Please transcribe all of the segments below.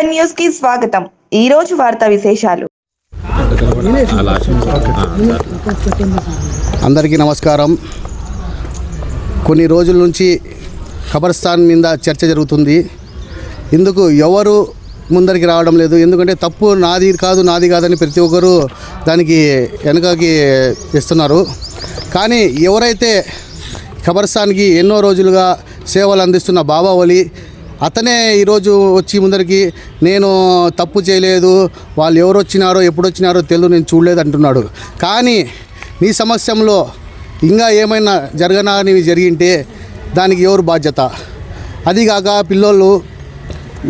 Seven న్యూస్కి స్వాగతం. ఈ రోజు వార్తా విశేషాలు. అందరికీ నమస్కారం. కొన్ని రోజుల నుంచి ఖబర్స్థాన్ మీద చర్చ జరుగుతుంది. ఇందుకు ఎవరు ముందరికి రావడం లేదు. ఎందుకంటే తప్పు నాది కాదు నాది కాదని ప్రతి ఒక్కరు దానికి వెనుకకి ఇస్తున్నారు కానీ ఎవరైతే ఖబర్స్థాన్కి ఎన్నో రోజులుగా సేవలు అందిస్తున్న బాబా ఒలి అతనే ఈరోజు వచ్చి ముందరికి నేను తప్పు చేయలేదు వాళ్ళు ఎవరు వచ్చినారో ఎప్పుడు వచ్చినారో తెలియదు నేను చూడలేదు అంటున్నాడు. కానీ నీ సమస్యంలో ఇంకా ఏమైనా జరగనవి జరిగింటే దానికి ఎవరు బాధ్యత? అదిగాక పిల్లోళ్ళు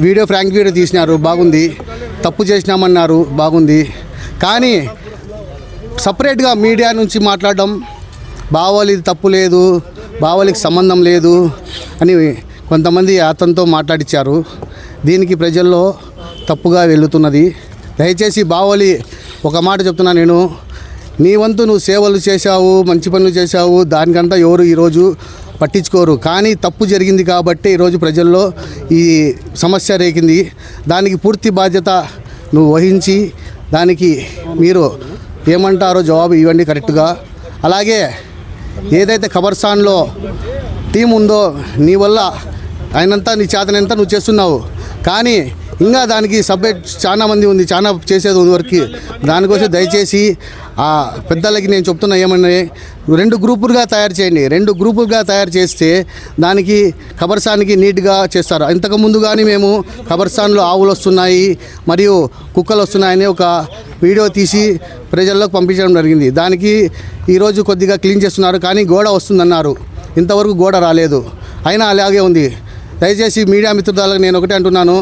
వీడియో ఫ్రాంక్ వీడియో తీసినారు బాగుంది. తప్పు చేసినామన్నారు బాగుంది. కానీ సపరేట్గా మీడియా నుంచి మాట్లాడడం బావలిది తప్పు లేదు బావలికి సంబంధం లేదు అని కొంతమంది అతనితో మాట్లాడిచ్చారు. దీనికి ప్రజల్లో తప్పుగా వెళుతున్నది దయచేసి బావలి ఒక మాట చెప్తున్నా నేను. నీ వంతు నువ్వు సేవలు చేశావు మంచి పనులు చేశావు దానికంతా ఎవరు ఈరోజు పట్టించుకోరు. కానీ తప్పు జరిగింది కాబట్టి ఈరోజు ప్రజల్లో ఈ సమస్య రేకింది. దానికి పూర్తి బాధ్యత నువ్వు వహించి దానికి మీరు ఏమంటారో జవాబు ఇవ్వండి కరెక్ట్గా. అలాగే ఏదైతే ఖబర్స్థాన్లో టీం ఉందో నీ వల్ల ఆయనంతా నీ చేతనంతా నువ్వు చేస్తున్నావు. కానీ ఇంకా దానికి సబ్జెక్ట్ చాలా మంది ఉంది చాలా చేసేది ఉంది వరకు. దానికోసం దయచేసి ఆ పెద్దలకి నేను చెప్తున్నా ఏమని రెండు గ్రూపులుగా తయారు చేయండి. రెండు గ్రూపులుగా తయారు చేస్తే దానికి ఖబర్స్థాన్కి నీట్గా చేస్తారు. ఇంతకు ముందు కానీ మేము ఖబర్స్థాన్లో ఆవులు వస్తున్నాయి మరియు కుక్కలు వస్తున్నాయని ఒక వీడియో తీసి ప్రజల్లోకి పంపించడం జరిగింది. దానికి ఈరోజు కొద్దిగా క్లీన్ చేస్తున్నారు కానీ గోడ వస్తుందన్నారు. ఇంతవరకు గోడ రాలేదు. అయినా అలాగే ఉంది. దయచేసి మీడియా మిత్రులకు నేను ఒకటే అంటున్నాను.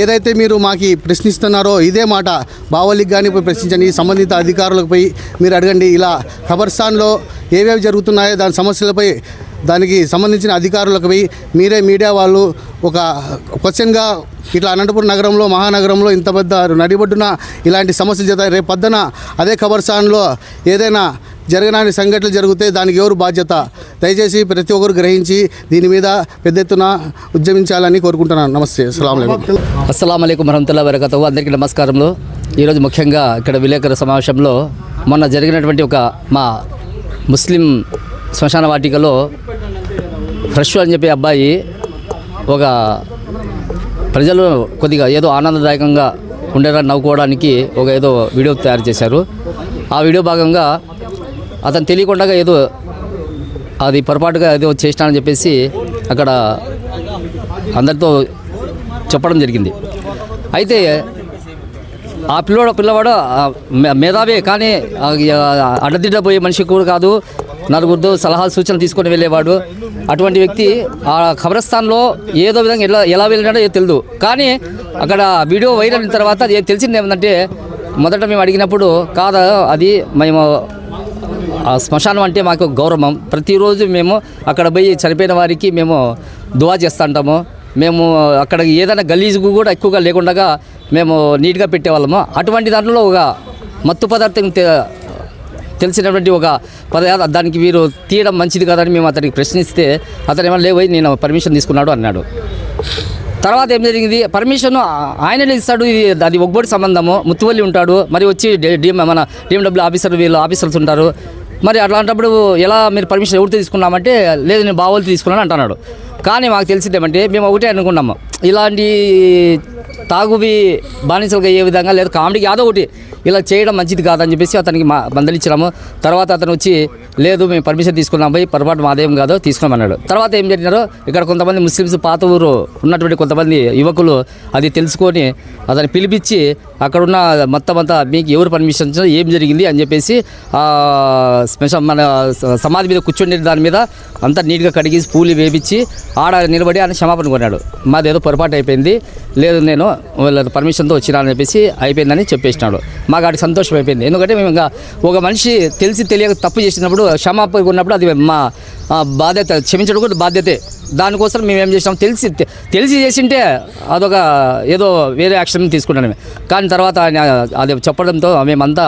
ఏదైతే మీరు మాకు ప్రశ్నిస్తున్నారో ఇదే మాట. బావలికి కానీ పోయి ప్రశ్నించండి. సంబంధిత అధికారులకు పోయి మీరు అడగండి. ఇలా ఖబర్స్థాన్లో ఏవేవి జరుగుతున్నాయో దాని సమస్యలపై దానికి సంబంధించిన అధికారులకు పోయి మీరే మీడియా వాళ్ళు ఒక క్వశ్చన్గా ఇట్లా అనంతపురం నగరంలో మహానగరంలో ఇంత పెద్ద నడిబొడ్డున ఇలాంటి సమస్యలు చేత రేపు పొద్దున అదే ఖబర్స్థాన్లో ఏదైనా జరగనాని సంఘటనలు జరిగితే దానికి ఎవరు బాధ్యత? దయచేసి ప్రతి ఒక్కరు గ్రహించి దీని మీద పెద్ద ఎత్తున ఉద్యమించాలని కోరుకుంటున్నాను. నమస్తే. అస్సలం అస్సలం అయికం వరహతుల్లా వరకతు అందరికీ నమస్కారంలో ఈరోజు ముఖ్యంగా ఇక్కడ విలేకరుల సమావేశంలో మొన్న జరిగినటువంటి ఒక మా ముస్లిం శ్మశాన వాటికలో ఫ్రెష్ అని చెప్పే అబ్బాయి ఒక ప్రజలు కొద్దిగా ఏదో ఆనందదాయకంగా ఉండేలా నవ్వుకోవడానికి ఒక ఏదో వీడియో తయారు చేశారు. ఆ వీడియో భాగంగా అతను తెలియకుండా ఏదో అది పొరపాటుగా ఏదో చేసినానని చెప్పేసి అక్కడ అందరితో చెప్పడం జరిగింది. అయితే ఆ పిల్లవాడు పిల్లవాడు మేధావే కానీ అడ్డదిడ్డపోయే మనిషి కూడా కాదు. నలుగురితో సలహాలు సూచనలు తీసుకొని వెళ్ళేవాడు. అటువంటి వ్యక్తి ఆ ఖబరస్థాన్లో ఏదో విధంగా ఎలా ఎలా వెళ్ళినాడో ఏదో తెలియదు కానీ అక్కడ వీడియో వైరల్ అయిన తర్వాత అది తెలిసింది ఏమంటే మొదట మేము అడిగినప్పుడు కాదా అది మేము శ్మశానం అంటే మాకు గౌరవం. ప్రతిరోజు మేము అక్కడ పోయి చనిపోయిన వారికి మేము దువా చేస్తుంటాము. మేము అక్కడ ఏదైనా గలీజు కూడా ఎక్కువగా లేకుండా మేము నీట్గా పెట్టేవాళ్ళము. అటువంటి దాంట్లో ఒక మత్తు పదార్థం తెలిసినటువంటి ఒక పదార్థ దానికి మీరు తీయడం మంచిది కాదని మేము అతనికి ప్రశ్నిస్తే అతను ఏమైనా లేవై నేను పర్మిషన్ తీసుకున్నాడు అన్నాడు. తర్వాత ఏం జరిగింది? పర్మిషన్ ఆయననే ఇస్తాడు. ఇది అది ఒగ్గోడి సంబంధము. ముత్తువల్లి ఉంటాడు. మరి వచ్చి డిఎం మన డిఎండబ్ల్యూ ఆఫీసర్ వీళ్ళు ఆఫీసర్స్ ఉంటారు. మరి అట్లాంటప్పుడు ఎలా మీరు పర్మిషన్ ఎవరితో తీసుకున్నామంటే లేదు నేను బావోలు తీసుకున్నాను అంటున్నాడు. కానీ మాకు తెలిసిందేమంటే మేము ఒకటే అనుకున్నాము. ఇలాంటి తాగువి బానిసలుగా అయ్యే విధంగా లేదు. కామెడీకి యాదో ఒకటి. ఇలా చేయడం మంచిది కాదని చెప్పేసి అతనికి మా మందలిచ్చినాము. తర్వాత అతను వచ్చి లేదు మేము పర్మిషన్ తీసుకున్నాం పోయి పొరపాటు మాదేం కాదో తీసుకున్నామన్నాడు. తర్వాత ఏం జరిగినారో ఇక్కడ కొంతమంది ముస్లిమ్స్ పాత ఊరు ఉన్నటువంటి కొంతమంది యువకులు అది తెలుసుకొని అతను పిలిపించి అక్కడున్న మొత్తం అంతా మీకు ఎవరు పర్మిషన్ ఏం జరిగింది అని చెప్పేసి స్పెషల్ మన సమాధి మీద కూర్చుండే దాని మీద అంతా నీట్గా కడిగి పూలు వేపించి ఆడ నిలబడి ఆయన క్షమాపణ కొన్నాడు మాది ఏదో పొరపాటు అయిపోయింది లేదు నేను వాళ్ళ పర్మిషన్తో వచ్చినానని చెప్పేసి అయిపోయిందని చెప్పేసినాడు. మాకు ఆడికి సంతోషం అయిపోయింది. ఎందుకంటే మేము ఇంకా ఒక మనిషి తెలిసి తెలియక తప్పు చేసినప్పుడు క్షమాపణ కొన్నప్పుడు అది మా బాధ్యత క్షమించడం కూడా బాధ్యతే. దానికోసం మేము ఏం చేసినాం? తెలిసి తెలిసి చేసింటే అదొక ఏదో వేరే యాక్షన్ తీసుకున్నాను కానీ తర్వాత ఆయన అది చెప్పడంతో మేమంతా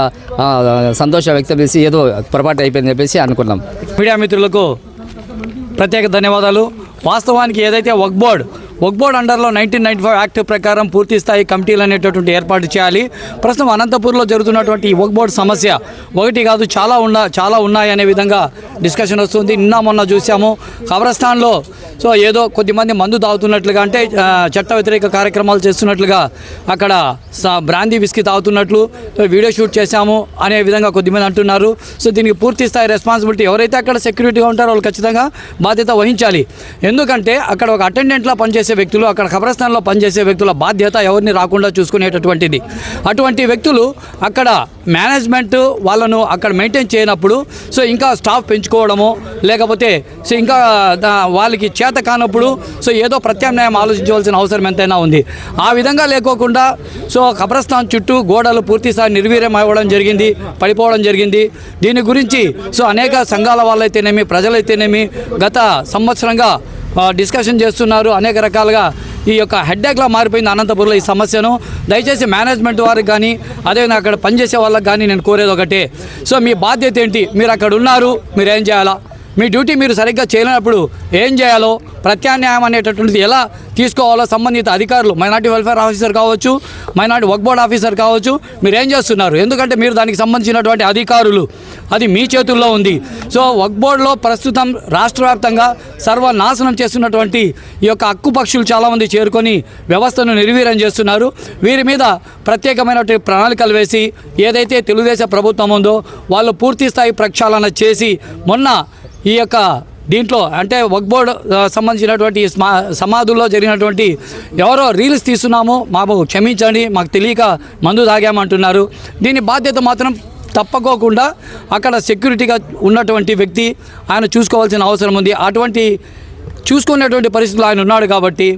సంతోష సంతోషం వ్యక్తం చేసి ఏదో పొరపాటు అయిపోయింది చెప్పేసి అనుకున్నాం. మీడియా మిత్రులకు ప్రత్యేక ధన్యవాదాలు. వాస్తవానికి ఏదైతే వక్ బోర్డ్ వక్బోర్డ్ అండర్లో నైన్టీన్ నైన్టీ ఫైవ్ యాక్ట్ ప్రకారం పూర్తి స్థాయి కమిటీలు అనేటటువంటి ఏర్పాటు చేయాలి. ప్రస్తుతం అనంతపూర్లో జరుగుతున్నటువంటి ఈ వక్బోర్డ్ సమస్య ఒకటి కాదు చాలా ఉన్న చాలా ఉన్నాయి అనే విధంగా డిస్కషన్ వస్తుంది. నిన్న మొన్న చూసాము. కబ్రస్థాన్లో సో ఏదో కొద్దిమంది మందు తాగుతున్నట్లుగా అంటే చట్ట వ్యతిరేక కార్యక్రమాలు చేస్తున్నట్లుగా అక్కడ స- బ్రాందీ విస్కీ తాగుతున్నట్లు వీడియో షూట్ చేశాము అనే విధంగా కొద్దిమంది అంటున్నారు. సో దీనికి పూర్తి స్థాయి రెస్పాన్సిబిలిటీ ఎవరైతే అక్కడ సెక్యూరిటీగా ఉంటారో వాళ్ళు ఖచ్చితంగా బాధ్యత వహించాలి. ఎందుకంటే అక్కడ ఒక అటెండెంట్లా పనిచేసే వ్యక్తులు అక్కడ ఖబరస్థాన్లో పనిచేసే వ్యక్తుల బాధ్యత ఎవరిని రాకుండా చూసుకునేటటువంటిది. అటువంటి వ్యక్తులు అక్కడ మేనేజ్మెంట్ వాళ్ళను అక్కడ మెయింటైన్ చేయనప్పుడు సో ఇంకా స్టాఫ్ పెంచుకోవడము లేకపోతే సో ఇంకా వాళ్ళకి చేత కానప్పుడు సో ఏదో ప్రత్యామ్నాయం ఆలోచించవలసిన అవసరం ఎంతైనా ఉంది. ఆ విధంగా లేకోకుండా సో ఖబరస్థాన్ చుట్టూ గోడలు పూర్తిస్థాయి నిర్వీర్యం అవ్వడం జరిగింది పడిపోవడం జరిగింది. దీని గురించి సో అనేక సంఘాల వాళ్ళైతేనేమి ప్రజలైతేనేమి గత సంవత్సరంగా డిస్కషన్ చేస్తున్నారు. అనేక రకాలుగా ఈ యొక్క హెడ్డేక్లా మారిపోయింది అనంతపురంలో ఈ సమస్యను. దయచేసి మేనేజ్మెంట్ వారికి కానీ అదేవిధంగా అక్కడ పనిచేసే వాళ్ళకి కానీ నేను కోరేది ఒకటే. సో మీ బాధ్యత ఏంటి? మీరు అక్కడ ఉన్నారు మీరు ఏం చేయాలా? మీ డ్యూటీ మీరు సరిగ్గా చేయలేనప్పుడు ఏం చేయాలో ప్రత్యామ్నాయం అనేటటువంటిది ఎలా తీసుకోవాలో సంబంధిత అధికారులు మైనార్టీ వెల్ఫేర్ ఆఫీసర్ కావచ్చు మైనార్టీ వర్క్ బోర్డ్ ఆఫీసర్ కావచ్చు మీరు ఏం చేస్తున్నారు? ఎందుకంటే మీరు దానికి సంబంధించినటువంటి అధికారులు. అది మీ చేతుల్లో ఉంది. సో వర్క్ బోర్డులో ప్రస్తుతం రాష్ట్ర వ్యాప్తంగా సర్వనాశనం చేస్తున్నటువంటి ఈ యొక్క హక్కు పక్షులు చాలామంది చేరుకొని వ్యవస్థను నిర్వీర్యం చేస్తున్నారు. వీరి మీద ప్రత్యేకమైనటువంటి ప్రణాళికలు వేసి ఏదైతే తెలుగుదేశం ప్రభుత్వం ఉందో వాళ్ళు పూర్తి స్థాయి ప్రక్షాళన చేసి మొన్న ఈ యొక్క దీంట్లో అంటే వక్ బోర్డ్ సంబంధించినటువంటి స్మా సమాధుల్లో జరిగినటువంటి ఎవరో రీల్స్ తీస్తున్నాము మాకు క్షమించండి మాకు తెలియక మందు తాగామంటున్నారు. దీని బాధ్యత మాత్రం తప్పకోకుండా అక్కడ సెక్యూరిటీగా ఉన్నటువంటి వ్యక్తి ఆయన చూసుకోవాల్సిన అవసరం ఉంది. అటువంటి చూసుకునేటువంటి పరిస్థితులు ఆయన ఉన్నాడు కాబట్టి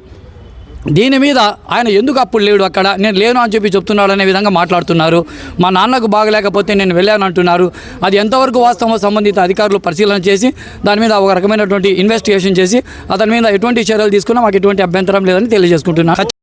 దీని మీద ఆయన ఎందుకు అప్పుడు లేడు అక్కడ? నేను లేను అని చెప్పి చెప్తున్నాడు అనే విధంగా మాట్లాడుతున్నారు. మా నాన్నకు బాగలేకపోతే నేను వెళ్ళాను అంటున్నారు. అది ఎంతవరకు వాస్తవమో సంబంధిత అధికారులు పరిశీలన చేసి దాని మీద ఒక రకమైనటువంటి ఇన్వెస్టిగేషన్ చేసి అతని మీద ఎటువంటి చర్యలు తీసుకున్నా మాకు ఎటువంటి అభ్యంతరం లేదని తెలియజేసుకుంటున్నాను